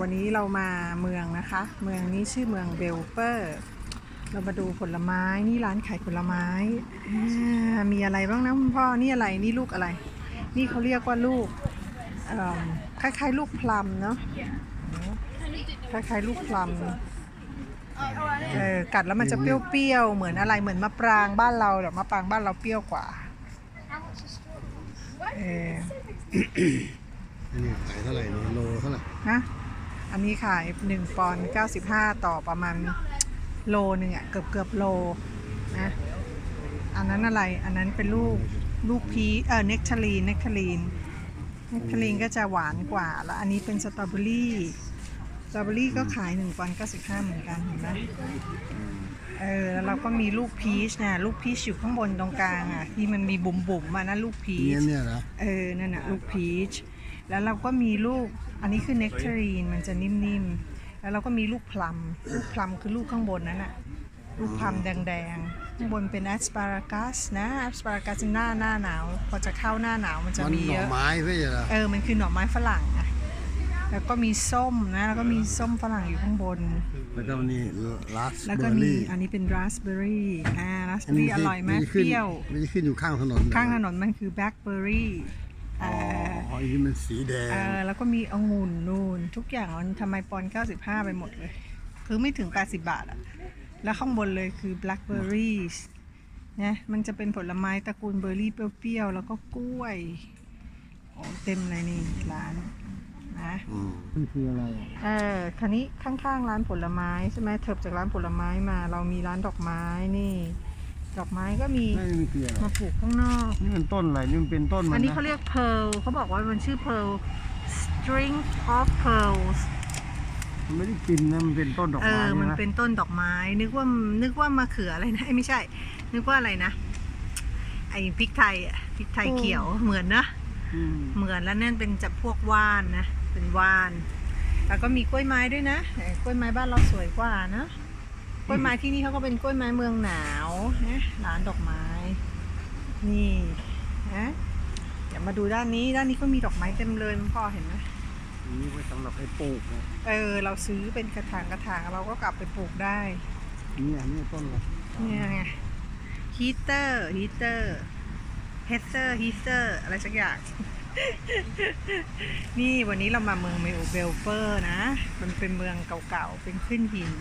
วันนี้เรามาเมืองนะคะ เมืองนี้ชื่อเมืองเบลเปอร์ เรามาดูผลไม้นี่ร้านขายผลไม้อ่ามีอะไรบ้างนะคุณพ่อนี่อะไรนี่ลูกอะไร นี่เขาเรียกว่าลูกเอิ่มคล้ายๆ ลูกพลัมเนาะคล้ายๆ ลูกพลัมเออกัดแล้วมันจะเปรี้ยวๆเหมือนอะไรเหมือนมะปรางบ้านเราแต่มะปรางบ้านเราเปรี้ยวกว่าเอออันนี้ขายเท่าไหร่เนี่ยโลเท่าไหร่นะ อันนี้ขาย1ปอนด์95 ต่อประมาณโลหนึ่งอะเกือบเกือบโลนะ อันนั้นอะไร อันนั้นเป็นลูกลูกพีเออเนคทารีนเนคทารีนเนคทารีนก็จะหวานกว่า แล้วอันนี้เป็นสตรอเบอรี่สตรอเบอรี่ก็ขาย1ปอนด์95 เหมือนกันเห็นไหมเออแล้วเราก็มีลูกพีชนะลูกพีชอยู่ข้างบนตรงกลางอะที่มันมีบุ๋มบุ๋มๆมานะลูกพีเนี่ยชเนี่ยนะเออนั่นน่ะลูกพีช แล้วเราก็มีลูก อันนี้คือเนคทารีนมันจะนิ่มๆ แล้วเราก็มีลูกพลัม ลูกพลัมคือลูกข้างบนนั้นน่ะลูกพลัมแดงๆ ข้างบนเป็นแอสปารากัสนะแอสปารากัสหน้าหน้าหนาว พอจะเข้าหน้าหนาวมันจะมันมีหน่เยออะ ไม้ไม่ใช่เหรอเออ มันคือหน่อไม้ฝรั่งอะแล้วก็มีส้มนะ แล้วก็มีส้มฝรั่งอยู่ข้างบน แล้วก็นี่ราสแล้วเบก็อร์มี รี่อันนี้เป็นราสเบอร์รี่ อ่า ราสเบอร์รี่อร่อยไหมนนี้เปขึ้นรี้ยวไม่ได้ขึ้นอยู่ข้างถนนเหรอข้างถนนมันคือแบล็คเบอร์รี่ อ๋อ่อาอ๋ออันนี้มันสีแดง เออแล้วก็มีองุ่นนูนทุกอย่างมันทำไมปอนด์95 ไปหมดเลย คือไม่ถึง 80 บาทอะแล้วข้างบนเลยคือ blackberries นะมันจะเป็นผลไม้ตระกูลเบอร์รี่เปรี้ยวๆ แล้วก็กล้วยโอ้เต็มเลยนี่ร้านนะอืมมันคืออะไรเออคันนี้ข้างๆร้านผลไม้ใช่ไหมเถิบจากร้านผลไม้มา เรามีร้านดอกไม้นี่ ดอกไม้ก็มีนี่มันคืออะไรมาปลูกข้างนอก นี่มันต้นอะไร นี่มันเป็นต้นมันอันนี้นะเขาเรียก pearl เขาบอกว่ามันชื่อ pearl string of pearls มันไม่ได้กินนะ มันเป็นต้นดอกเอไม้อ มันนะเป็นต้นดอกไม้ นึกว่า นึกว่ามะเขืออะไรนะเอ้ยไม่ใช่ นึกว่าอะไรนะ ไอ้พริกไทยอะพริกไทยเขียว เหมือนนะ อืมเหมือนแล้วนั่นเป็นจะพวกว่านนะ เป็นว่าน แล้วก็มีกล้วยไม้ด้วยนะเออกล้วยไม้บ้านเราสวยกว่านะ กล้วยไม้ที่นี่เขาก็เป็นกล้วยไม้เมืองหนาว นะร้านดอกไม้ นี่นะเดี๋ยวมาดูด้านนี้ด้านนี้ก็มีดอกไม้เต็มเลยมันพ่อเห็นไหมอันนี้ไว้สำหรับให้ปลูกนะเออ เราซื้อเป็นกระถางกระถางเราก็กลับไปปลูกได้นี่อันนี้ต้นอะไรเนี่ยไงฮีเตอร์ฮีเตอร์เฮเตอร์ฮีเตอร์อะไรสักอย่าง นี่วันนี้เรามาเมืองเมลเบลเปอร์นะ มันเป็นเมืองเก่าๆ เป็นขึ้นหิน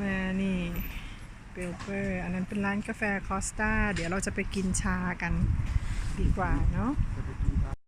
มานี่ เบลเปอร์อันนั้นเป็นร้านกาแฟคอสตาเดี๋ยวเราจะไปกินชากันดีกว่าเนาะ